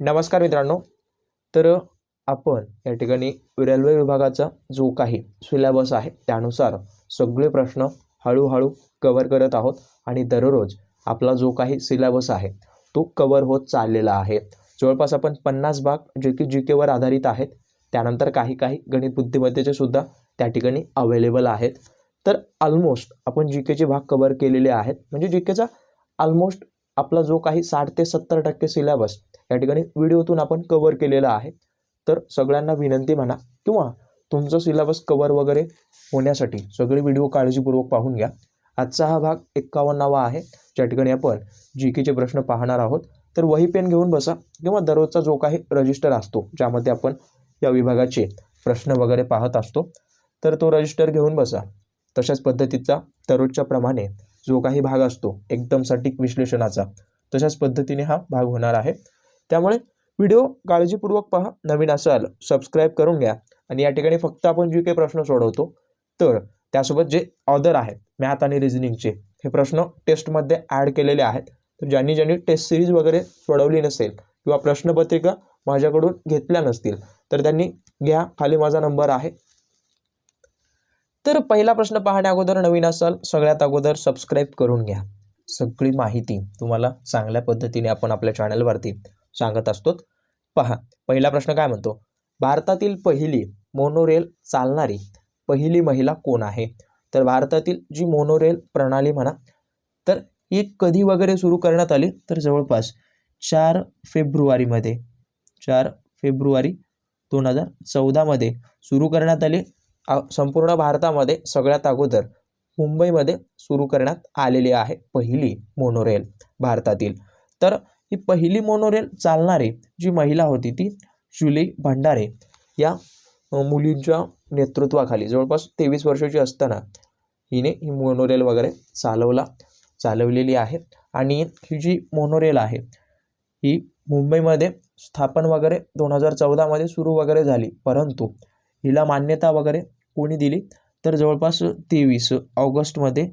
नमस्कार मित्रांनो. तर आपण या ठिकाणी रेल्वे विभागाचा जो काही सिलेबस आहे त्यानुसार सगळे प्रश्न हळूहळू कवर करत आहोत आणि दररोज आपला जो काही सिलेबस आहे तो कवर होत चाललेला आहे. जवळपास आपण पन्नास भाग जे की जी केवर आधारित आहेत. त्यानंतर काही काही गणित बुद्धिमत्तेचे सुद्धा त्या ठिकाणी अवेलेबल आहेत. तर ऑलमोस्ट आपण जी केचे भाग कवर केलेले आहेत. म्हणजे जी केचा ऑलमोस्ट आपला जो काही साठ ते सत्तर टक्के सिलेबस या ठिकाणी व्हिडिओतून आपण कवर केलेला आहे. तर सगळ्यांना विनंती म्हणा किंवा तुमचं सिलेबस कवर वगैरे होण्यासाठी सगळे व्हिडिओ काळजीपूर्वक पाहून घ्या. आजचा हा भाग एक्कावन्नावा आहे. ज्या ठिकाणी आपण जी केचे प्रश्न पाहणार आहोत. तर वही पेन घेऊन बसा किंवा दररोजचा जो काही रजिस्टर असतो ज्यामध्ये आपण या विभागाचे प्रश्न वगैरे पाहत असतो तर तो रजिस्टर घेऊन बसा. तशाच पद्धतीचा दररोजच्या प्रमाणे जो काही भाग असतो एकदम सटीक विश्लेषणाचा तशाच पद्धतीने हा भाग होणार आहे. त्यामुळे व्हिडिओ काळजीपूर्वक पहा. नवीन असाल सबस्क्राईब करून घ्या. आणि या ठिकाणी फक्त आपण जे काही प्रश्न सोडवतो तर त्यासोबत जे ऑदर आहेत मॅथ आणि रिझनिंगचे हे प्रश्न टेस्टमध्ये ॲड केलेले आहेत. तर ज्यांनी ज्यांनी टेस्ट सिरीज वगैरे सोडवली नसेल किंवा प्रश्नपत्रिका माझ्याकडून घेतल्या नसतील तर त्यांनी घ्या. खाली माझा नंबर आहे. तर पहिला प्रश्न पाहण्या अगोदर नवीन असाल सगळ्यात अगोदर सबस्क्राईब करून घ्या. सगळी माहिती तुम्हाला चांगल्या पद्धतीने आपण आपल्या चॅनलवरती सांगत असतो पहा पहिला प्रश्न काय म्हणतो? भारतातील पहिली मोनोरेल चालणारी पहिली महिला कोण आहे? तर भारतातील जी मोनोरेल प्रणाली म्हणा तर ही कधी वगैरे सुरू करण्यात आली? तर जवळपास चार फेब्रुवारीमध्ये चार फेब्रुवारी दोन हजार चौदामध्ये सुरू करण्यात आली. संपूर्ण भारतामध्ये सगळ्यात अगोदर मुंबईमध्ये सुरू करण्यात आलेली आहे पहिली मोनोरेल भारतातील. तर ही पहिली मोनोरेल चालणारी जी महिला होती ती जुली भंडारे या मुलींच्या नेतृत्वाखाली जवळपास तेवीस वर्षाची असताना हिने ही मोनोरेल वगैरे चालवला चालवलेली आहे. आणि ही जी मोनोरेल आहे ही मुंबईमध्ये स्थापन वगैरे दोन हजार चौदामध्ये सुरू वगैरे झाली. परंतु हिला मान्यता वगैरे कोणी दिली? तर जवळपास तेवीस ऑगस्टमध्ये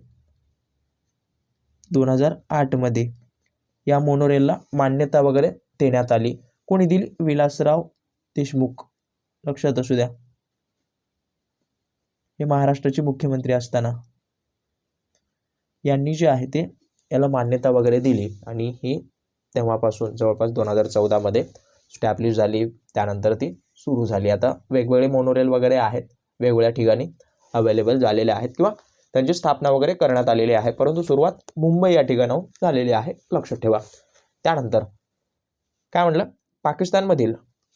दोन हजार आठमध्ये या मोनोरेलला मान्यता वगैरे देण्यात आली. कोणी दिली? विलासराव देशमुख. लक्षात असू द्या. हे महाराष्ट्राचे मुख्यमंत्री असताना यांनी जे आहे ते याला मान्यता वगैरे दिली आणि ही तेव्हापासून जवळपास दोन हजार चौदामध्ये स्टॅब्लिश झाली. त्यानंतर ती सुरू झाली. आता वेगवेगळे मोनोरेल वगैरे आहेत. वेगवेगळ्या ठिकाणी अवेलेबल झालेले आहेत किंवा त्यांची स्थापना वगैरे करण्यात आलेली आहे. परंतु सुरुवात मुंबई या ठिकाणाहून झालेली आहे. लक्षात ठेवा. त्यानंतर काय म्हटलं? पाकिस्तानमधील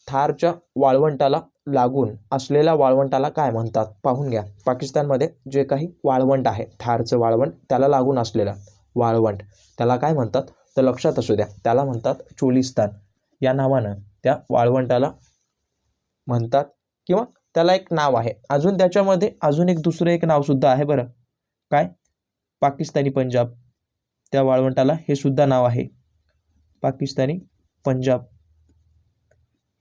थारच्या वाळवंटाला लागून असलेल्या वाळवंटाला काय म्हणतात? पाहून घ्या. पाकिस्तानमध्ये जे काही वाळवंट आहे थारचं वाळवंट त्याला लागून असलेलं वाळवंट त्याला काय म्हणतात? तर लक्षात असू द्या. त्याला म्हणतात चोलिस्तान. या नावानं त्या वाळवंटाला म्हणतात किंवा त्याला एक नाव आहे. अजून त्याच्यामध्ये अजून एक दुसरं एक नावसुद्धा आहे बरं. काय? पाकिस्तानी पंजाब. त्या वाळवंटाला हे सुद्धा नाव आहे. पाकिस्तानी पंजाब.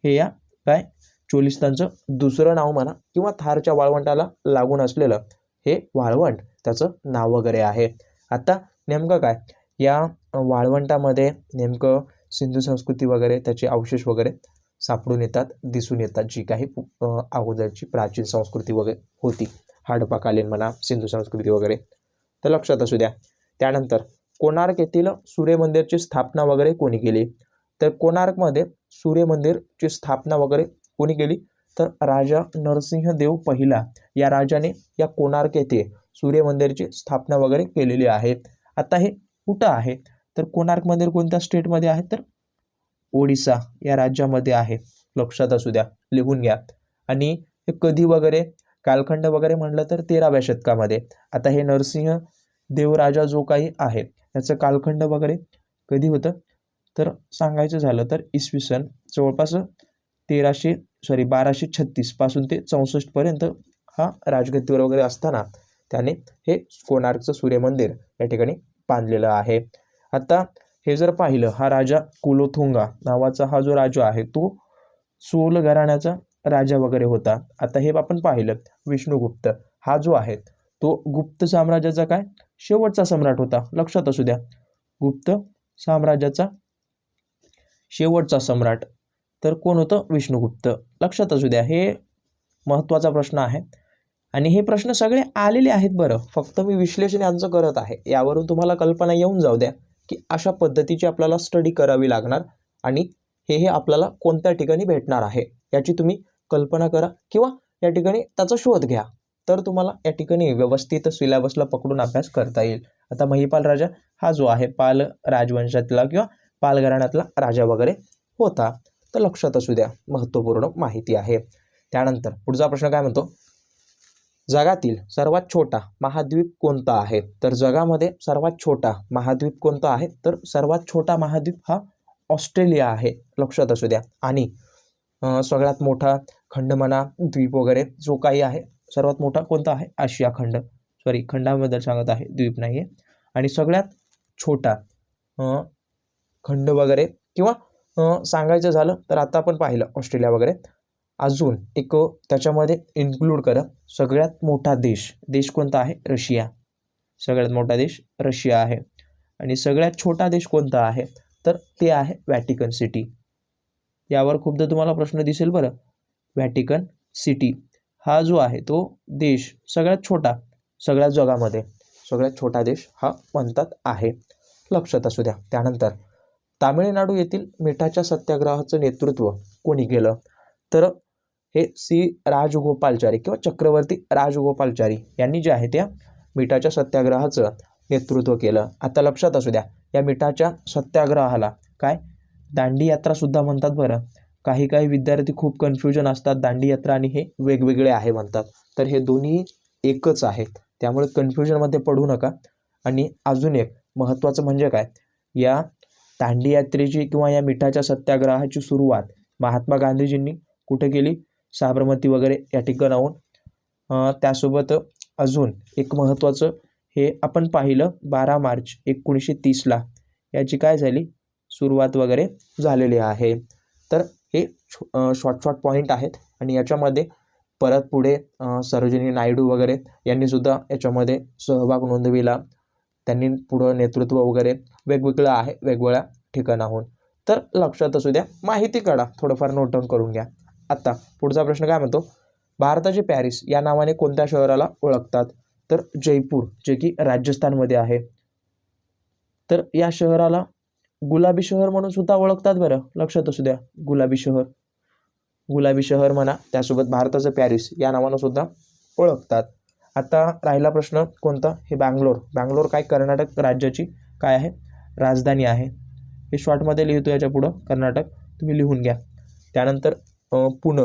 हे या काय? चोलिस्तानचं दुसरं नाव म्हणा किंवा थारच्या वाळवंटाला लागून असलेलं हे वाळवंट त्याचं नाव वगैरे आहे. आता नेमकं काय? या वाळवंटामध्ये नेमकं सिंधू संस्कृती वगैरे त्याचे अवशेष वगैरे सापडून येतात दिसून येतात जी काही अगोदरची प्राचीन संस्कृती वगैरे होती. हडपाकालीन म्हणा सिंधू संस्कृती वगैरे. तर लक्षात असू द्या. त्यानंतर कोणार्क येथील सूर्य मंदिरची स्थापना वगैरे कोणी केली? तर कोणार्कमध्ये सूर्य मंदिरची स्थापना वगैरे कोणी केली? तर राजा नरसिंह देव पहिला या राजाने या कोणार्क येथे सूर्य मंदिरची स्थापना वगैरे केलेली आहे. आता हे कुठं आहे? तर कोणार्क मंदिर कोणत्या स्टेटमध्ये आहे? तर ओडिसा या राज्यामध्ये आहे. लक्षात असू द्या लिहून घ्या. आणि हे कधी वगैरे कालखंड वगैरे म्हणलं तर तेराव्या शतकामध्ये. आता हे नरसिंह देवराजा जो काही आहे त्याचं कालखंड वगैरे कधी होतं? तर सांगायचं झालं तर इसवी सन जवळपास तेराशे सॉरी बाराशे छत्तीसपासून ते चौसष्टपर्यंत हा राजगतीवर वगैरे असताना त्याने हे कोणार्कचं सूर्यमंदिर या ठिकाणी बांधलेलं आहे. आता हे जर पाहिलं हा राजा कुलोथुंगा नावाचा हा जो राजा आहे तो चोल घराण्याचा राजा वगैरे होता. आता हे आपण पाहिलं विष्णुगुप्त हा जो आहे तो गुप्त साम्राज्याचा काय? शेवटचा सम्राट होता. लक्षात असू द्या. गुप्त साम्राज्याचा शेवटचा सम्राट. तर कोण होतं? विष्णुगुप्त. लक्षात असू द्या हे महत्त्वाचा प्रश्न आहे. आणि हे प्रश्न सगळे आलेले आहेत बरं. फक्त मी विश्लेषण यांचं करत आहे. यावरून तुम्हाला कल्पना येऊन जाऊ द्या. की अशा पद्धतीची आपल्याला स्टडी करावी लागणार आणि हे हे आपल्याला कोणत्या ठिकाणी भेटणार आहे याची तुम्ही कल्पना करा किंवा या ठिकाणी त्याचा शोध घ्या. तर तुम्हाला या ठिकाणी व्यवस्थित सिलेबसला पकडून अभ्यास करता येईल. आता महिपाल राजा हा जो आहे पाल राजवंशातला किंवा पाल घराण्यातला राजा वगैरे होता. तर लक्षात असू द्या महत्त्वपूर्ण माहिती आहे. त्यानंतर पुढचा प्रश्न काय म्हणतो? जगातील सर्वात छोटा महाद्वीप कोणता आहे? तर जगामध्ये सर्वात छोटा महाद्वीप कोणता आहे? तर सर्वात छोटा महाद्वीप हा ऑस्ट्रेलिया आहे. लक्षात असू द्या. आणि सगळ्यात मोठा खंड म्हणा द्वीप वगैरे जो काही आहे सर्वात मोठा कोणता आहे? आशिया खंड. सॉरी खंडाबद्दल सांगत आहे. द्वीप नाही आहे आणि सगळ्यात छोटा खंड वगैरे किंवा सांगायचं झालं तर आता आपण पाहिलं ऑस्ट्रेलिया वगैरे. अजून एक त्याच्यामध्ये इन्क्लूड करा. सगळ्यात मोठा देश देश कोणता आहे? रशिया. सगळ्यात मोठा देश रशिया आहे. आणि सगळ्यात छोटा देश कोणता आहे? तर ते आहे व्हॅटिकन सिटी यावर खूपदा तुम्हाला प्रश्न दिसेल बरं. व्हॅटिकन सिटी हा जो आहे तो देश सगळ्यात छोटा सगळ्या जगामध्ये सगळ्यात छोटा देश हा म्हणतात आहे. लक्षात असू द्या. त्यानंतर तामिळनाडू येथील मिठाच्या सत्याग्रहाचं नेतृत्व कोणी केलं? तर हे सी राजगोपालचारी किंवा चक्रवर्ती राजगोपालचारी यांनी जे आहे त्या मिठाच्या सत्याग्रहाचं नेतृत्व केलं. आता लक्षात असू द्या या मिठाच्या सत्याग्रहाला काय? दांडी यात्रासुद्धा म्हणतात बरं. काही काही विद्यार्थी खूप कन्फ्युजन असतात दांडी यात्रा आणि हे वेगवेगळे आहे म्हणतात. तर हे दोन्ही एकच आहेत. त्यामुळे कन्फ्युजनमध्ये पडू नका. आणि अजून एक महत्त्वाचं म्हणजे काय? या दांडी यात्रेची किंवा या मिठाच्या सत्याग्रहाची सुरुवात महात्मा गांधीजींनी कुठे केली? साबरमती वगैरे या ठिकाणाहून. त्यासोबत अजून एक महत्त्वाचं हे आपण पाहिलं बारा मार्च एकोणीसशे तीसला. याची काय झाली? सुरुवात वगैरे झालेली आहे. तर हे शॉर्ट शॉर्ट पॉईंट आहेत आणि याच्यामध्ये परत पुढे सरोजिनी नायडू वगैरे यांनीसुद्धा याच्यामध्ये सहभाग नोंदविला. त्यांनी पुढं नेतृत्व वगैरे वेगवेगळं आहे वेगवेगळ्या ठिकाणाहून. तर लक्षात असू द्या माहिती काढा. थोडंफार नोट डाऊन करून घ्या. आता पुढचा प्रश्न काय म्हणतो? भारताचे पॅरिस या नावाने कोणत्या शहराला ओळखतात? तर जयपूर जे की राजस्थानमध्ये आहे. तर या शहराला गुलाबी शहर म्हणून सुद्धा ओळखतात बरं. लक्षात असू द्या गुलाबी शहर. गुलाबी शहर म्हणा त्यासोबत भारताचं पॅरिस या नावानं सुद्धा ओळखतात. आता राहिला प्रश्न कोणता? हे बँगलोर. बँगलोर काय कर्नाटक राज्याची काय आहे? राजधानी आहे. हे शॉर्टमध्ये लिहितो याच्या पुढं. कर्नाटक तुम्ही लिहून घ्या. त्यानंतर पुणे.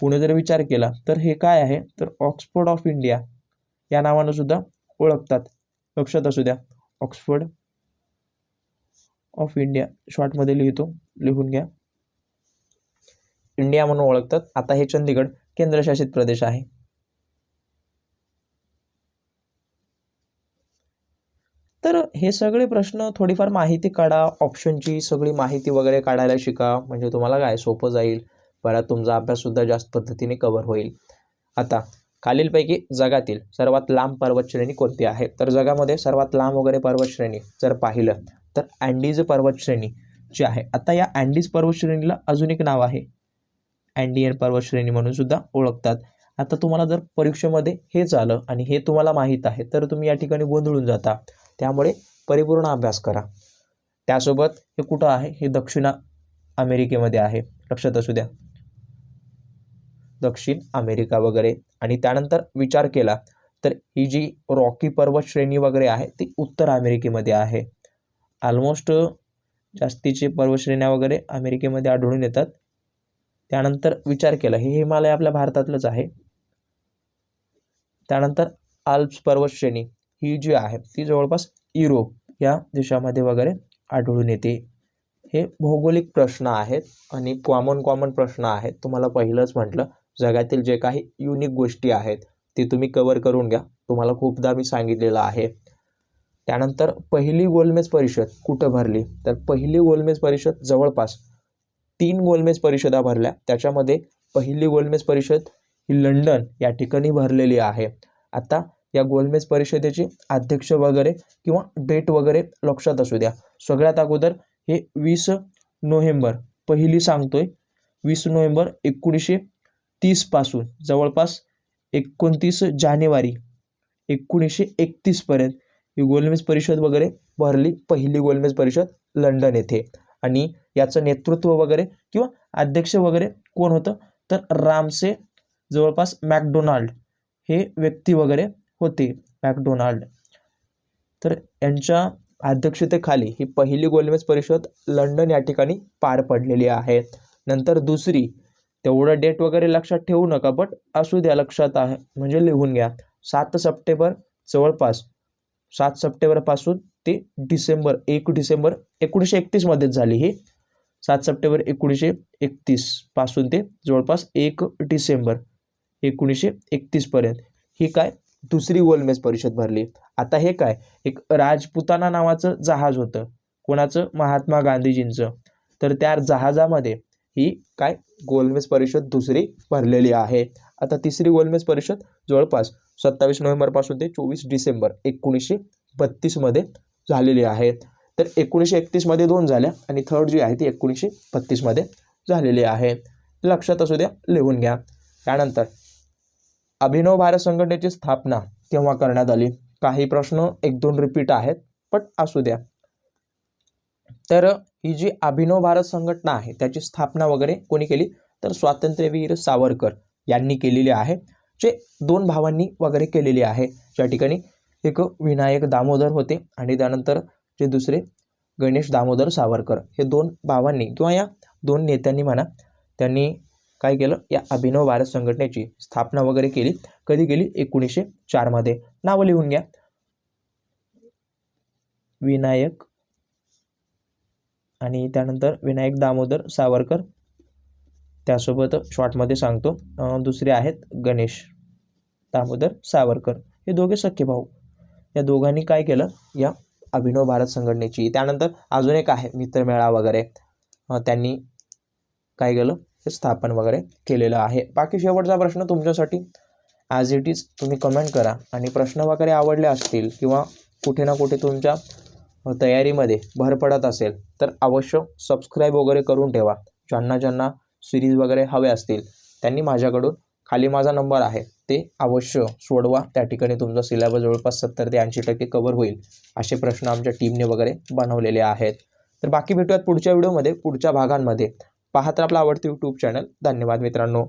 पुणे जर विचार केला तर हे काय आहे? तर ऑक्सफोर्ड ऑफ इंडिया या नावानं सुद्धा ओळखतात. लक्षात असू द्या. Oxford of India. शॉर्टमध्ये लिहितो. लिहून घ्या. इंडिया म्हणून ओळखतात. आता हे चंदीगड केंद्रशासित प्रदेश आहे. तर हे सगळे प्रश्न थोडीफार माहिती काढा. ऑप्शनची सगळी माहिती वगैरे काढायला शिका. म्हणजे तुम्हाला काय सोपं जाईल. परत तुमचा अभ्याससुद्धा जास्त पद्धतीने कव्हर होईल. आता खालीलपैकी जगातील सर्वात लांब पर्वतश्रेणी कोणती आहे? तर जगामध्ये सर्वात लांब वगैरे पर्वतश्रेणी जर पाहिलं तर अँडीज पर्वतश्रेणी जी आहे आता या अँडीज पर्वतश्रेणीला अजून एक नाव आहे. अँडियन पर्वतश्रेणी म्हणून सुद्धा ओळखतात. आता तुम्हाला जर परीक्षेमध्ये हेच आलं आणि हे तुम्हाला माहीत आहे तर तुम्ही या ठिकाणी गोंधळून जाता. त्यामुळे परिपूर्ण अभ्यास करा. त्यासोबत हे कुठं आहे? हे दक्षिण अमेरिकेमध्ये आहे. लक्षात असू द्या. दक्षिण अमेरिका वगैरे. आणि त्यानंतर विचार केला तर ही जी रॉकी पर्वत श्रेणी वगैरे आहे ती उत्तर अमेरिकेमध्ये आहे. ऑलमोस्ट जास्तीचे पर्वतश्रेण्या वगैरे अमेरिकेमध्ये आढळून येतात. त्यानंतर विचार केला हे हिमालय आपल्या भारतातलंच आहे. त्यानंतर आल्प्स पर्वतश्रेणी ही जी आहे ती जवळपास युरोप या देशामध्ये वगैरे आढळून येते. हे भौगोलिक प्रश्न आहेत आणि कॉमन कॉमन प्रश्न आहेत. तुम्हाला पहिलंच म्हटलं जगातील जे काही युनिक गोष्टी आहेत ते तुम्ही कवर करून घ्या. तुम्हाला खूपदा मी सांगितलेलं आहे. त्यानंतर पहिली गोलमेज परिषद कुठं भरली? तर पहिली गोलमेज परिषद जवळपास तीन गोलमेज परिषदा भरल्या. त्याच्यामध्ये पहिली गोलमेज परिषद ही लंडन या ठिकाणी भरलेली आहे. आता या गोलमेज परिषदेचे अध्यक्ष वगैरे किंवा डेट वगैरे लक्षात असू द्या. सगळ्यात अगोदर हे वीस नोव्हेंबर पहिली सांगतोय वीस नोव्हेंबर एकोणीसशे तीसपासून जवळपास एकोणतीस जानेवारी एकोणीसशे एकतीसपर्यंत ही गोलमेज परिषद वगैरे भरली पहिली गोलमेज परिषद लंडन येथे. आणि याचं नेतृत्व वगैरे किंवा अध्यक्ष वगैरे कोण होतं? तर रामसे जवळपास मॅकडोनाल्ड हे व्यक्ती वगैरे होते मॅकडोनाल्ड. तर यांच्या अध्यक्षतेखाली ही पहिली गोलमेज परिषद लंडन या ठिकाणी पार पडलेली आहे. नंतर दुसरी तेवढं डेट वगैरे लक्षात ठेवू नका बट असू द्या लक्षात आहे. म्हणजे लिहून घ्या. सात सप्टेंबर जवळपास सात सप्टेंबरपासून ते डिसेंबर एक डिसेंबर एकोणीसशे एकतीसमध्येच झाली ही. सात सप्टेंबर एकोणीसशे एकतीसपासून ते जवळपास एक डिसेंबर एकोणीसशे एकतीसपर्यंत ही काय? दुसरी गोलमेज परिषद भरली. आता हे काय? एक राजपुताना नावाचं जहाज होतं. कोणाचं? महात्मा गांधीजींचं. तर त्या जहाजामध्ये ही काय? गोलमेज परिषद दुसरी भरलेली आहे. आता तिसरी गोलमेज परिषद जवळपास सत्तावीस नोव्हेंबरपासून ते चोवीस डिसेंबर एकोणीसशे बत्तीसमध्ये झालेली आहे. तर एकोणीसशे एकतीसमध्ये दोन झाल्या आणि थर्ड जी आहे ती एकोणीसशे बत्तीसमध्ये झालेली आहे. लक्षात असू द्या लिहून घ्या. त्यानंतर अभिनव भारत संघटनेची स्थापना केव्हा करण्यात आली? काही प्रश्न एक दोन रिपीट आहेत पण असू द्या. तर ही जी अभिनव भारत संघटना आहे त्याची स्थापना वगैरे कोणी केली? तर स्वातंत्र्यवीर सावरकर यांनी केलेली आहे जे दोन भावांनी वगैरे केलेली आहे. ज्या ठिकाणी एक विनायक दामोदर होते आणि त्यानंतर जे दुसरे गणेश दामोदर सावरकर हे दोन भावांनी किंवा या दोन नेत्यांनी म्हणा त्यांनी काय केलं? या अभिनव भारत संघटनेची स्थापना वगैरे केली. कधी केली? एकोणीसशे चारमध्ये नावं लिहून घ्या. विनायक आणि त्यानंतर विनायक दामोदर सावरकर त्यासोबत शॉर्टमध्ये सांगतो. दुसरे आहेत गणेश दामोदर सावरकर. हे दोघे सख्खे भाऊ. या दोघांनी काय केलं? या अभिनव भारत संघटनेची. त्यानंतर अजून एक आहे मित्रमेळा वगैरे. त्यांनी काय केलं? हे स्थापन वगैरे केलेलं आहे. बाकी शेवटचा प्रश्न तुमच्यासाठी. ॲज इट इज तुम्ही कमेंट करा. आणि प्रश्न वगैरे आवडले असतील किंवा कुठे ना कुठे तुमच्या तयारीमध्ये भर पडत असेल तर अवश्य सबस्क्राईब वगैरे करून ठेवा. ज्यांना ज्यांना सिरीज वगैरे हवे असतील त्यांनी माझ्याकडून खाली माझा नंबर आहे ते अवश्य सोडवा. त्या ठिकाणी तुमचा सिलेबस जवळपास सत्तर ते ऐंशी टक्के कवर होईल असे प्रश्न आमच्या टीमने वगैरे बनवलेले आहेत. तर बाकी भेटूयात पुढच्या व्हिडिओमध्ये पुढच्या भागांमध्ये पाहत आपला आवडते यूट्यूब चॅनल धन्यवाद मित्रांनो.